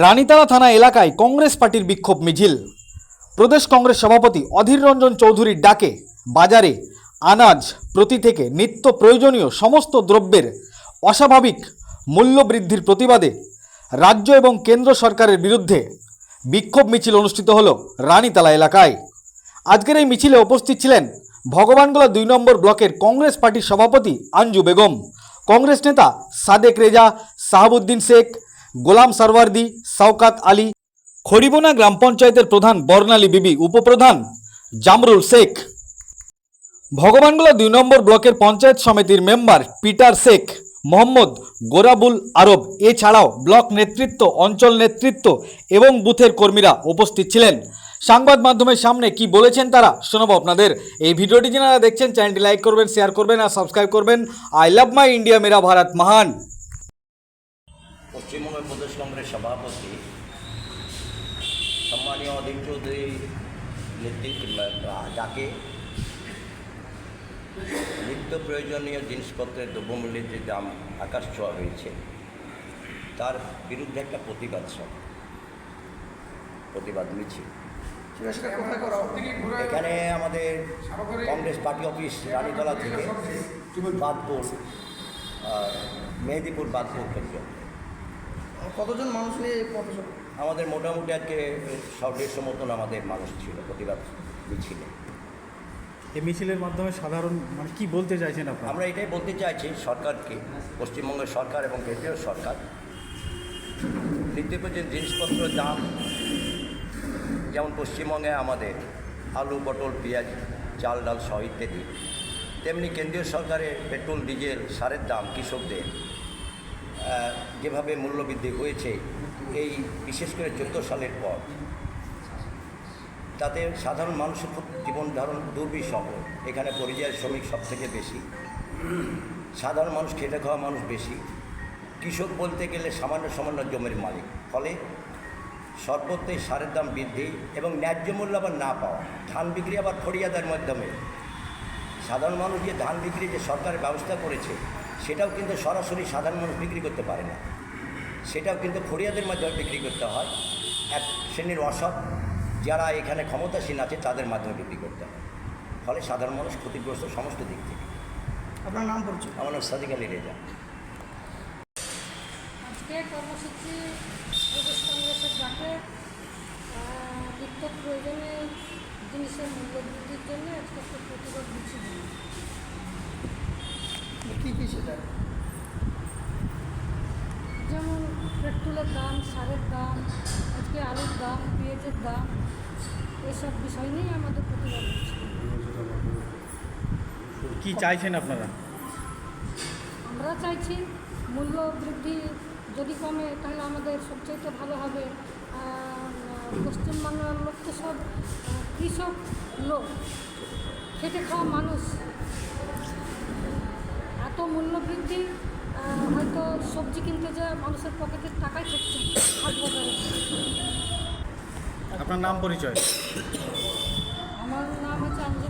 রানীতালা থানা এলাকায় কংগ্রেস পার্টির বিক্ষোভ মিছিল। প্রদেশ কংগ্রেস সভাপতি অধীর রঞ্জন চৌধুরীর ডাকে বাজারে আনাজ, প্রতি থেকে নিত্য প্রয়োজনীয় সমস্ত দ্রব্যের অস্বাভাবিক মূল্য বৃদ্ধির প্রতিবাদে রাজ্য এবং কেন্দ্র সরকারের বিরুদ্ধে বিক্ষোভ মিছিল অনুষ্ঠিত হল রানীতালা এলাকায়। আজকের এই মিছিলে উপস্থিত ছিলেন ভগবানগোলা দুই নম্বর ব্লকের কংগ্রেস পার্টির সভাপতি আঞ্জু বেগম, কংগ্রেস নেতা সাদেক রেজা সাহাবুদ্দিন শেখ গোলাম সরওয়ার্দি, শওকাত আলী, খড়িবোনা গ্রাম পঞ্চায়েতের প্রধান বর্ণালী বিবি, উপপ্রধান জামরুল শেখ। ভগবানগোলা দুই নম্বর ব্লকের পঞ্চায়েত সমিতির মেম্বার পিটার শেখ, মোহাম্মদ গোরাবুল আরব। এছাড়াও ব্লক নেতৃত্ব, অঞ্চল নেতৃত্ব এবং বুথের কর্মীরা উপস্থিত ছিলেন। সংবাদ মাধ্যমের সামনে কি বলেছেন তারা, শোনাবো আপনাদের। এই ভিডিওটি যারা দেখছেন, চ্যানেলটি লাইক করবেন, শেয়ার করবেন আর সাবস্ক্রাইব করবেন। আই লাভ মাই ইন্ডিয়া, মেরা ভারত মহান। পশ্চিমবঙ্গ প্রদেশ কংগ্রেস সভাপতি সম্মানীয় অধীর চৌধুরী নেতৃত্ব যাকে নিত্য প্রয়োজনীয় জিনিসপত্রের দ্রব্যমূল্যের যে দাম আকাশ ছোঁয়া হয়েছে তার বিরুদ্ধে একটা প্রতিবাদ সভা প্রতিবাদ মিছিল। এখানে আমাদের কংগ্রেস পার্টি অফিস রানীতলা থেকে বাদপুর আর মেহেদিপুর বাদপুর পর্যন্ত কতজন মানুষ নিয়ে এই পথসভা আমাদের মোটামুটি আজকে সব দেড়শো মতন আমাদের মানুষ ছিল প্রতিবাদ মিছিলে। এই মিছিলের মাধ্যমে সাধারণ মানে কি বলতে চাইছেন আপনারা? আমরা এটাই বলতে চাইছি সরকারকে পশ্চিমবঙ্গের সরকার এবং কেন্দ্রীয় সরকার। নিত্য প্রয়োজন জিনিসপত্রের দাম যেমন পশ্চিমবঙ্গে আমাদের আলু পটল পেঁয়াজ চাল ডাল সহ ইত্যাদি তেমনি কেন্দ্রীয় সরকারের পেট্রোল ডিজেল সারের দাম কৃষকদের যেভাবে মূল্যবৃদ্ধি হয়েছে, এই বিশেষ করে চোদ্দ সালের পর, তাতে সাধারণ মানুষের খুব জীবন ধারণ দুর্বিষহ। এখানে পরিযায়ী শ্রমিক সব থেকে বেশি, সাধারণ মানুষ খেটে খাওয়া মানুষ বেশি, কৃষক বলতে গেলে সামান্য সামান্য জমির মালিক। ফলে সর্বত্রই সারের দাম বৃদ্ধি এবং ন্যায্য মূল্য আবার না পাওয়া। ধান বিক্রি আবার ফরিয়াদের মাধ্যমে। সাধারণ মানুষ যে ধান বিক্রি যে সরকারের ব্যবস্থা করেছে সেটাও কিন্তু সরাসরি সাধারণ মানুষ বিক্রি করতে পারে না। সেটাও কিন্তু ফরিয়াদের মাধ্যমে বিক্রি করতে হয়। এক শ্রেণির অসৎ যারা এখানে ক্ষমতাসীন আছে তাদের মাধ্যমে বিক্রি করতে হয়। ফলে সাধারণ মানুষ ক্ষতিগ্রস্ত সমস্ত দিক থেকে। আপনার নাম পরিচয়? আমার নাম সাদিক আলী রেজা। আজকে কর্মসূচি প্রদেশ কংগ্রেসের ডাকে নিত্য প্রয়োজনীয় জিনিসের মূল্য বৃদ্ধির জন্য আজকে একটা প্রতিবাদ মিছিল। কী কী সেটা? যেমন পেট্রোলের দাম সারের দাম আজকে আলুর দাম পেঁয়াজের দাম এসব বিষয় নিয়েই আমাদের প্রতিবাদ কি চাইছেন আপনারা? আমরা চাইছি মূল্য বৃদ্ধি যদি কমে তাহলে আমাদের সবচাইতে ভালো হবে। পশ্চিমবাংলার লোক তো সব কৃষক লোক। খেটে খাওয়া মানুষ। এত মূল্য বৃদ্ধি হয়তো সবজি কিনতে যাওয়া মানুষের পকেটের টাকাই থাকছে আপনার নাম পরিচয়? আমার নাম হচ্ছে আঞ্জু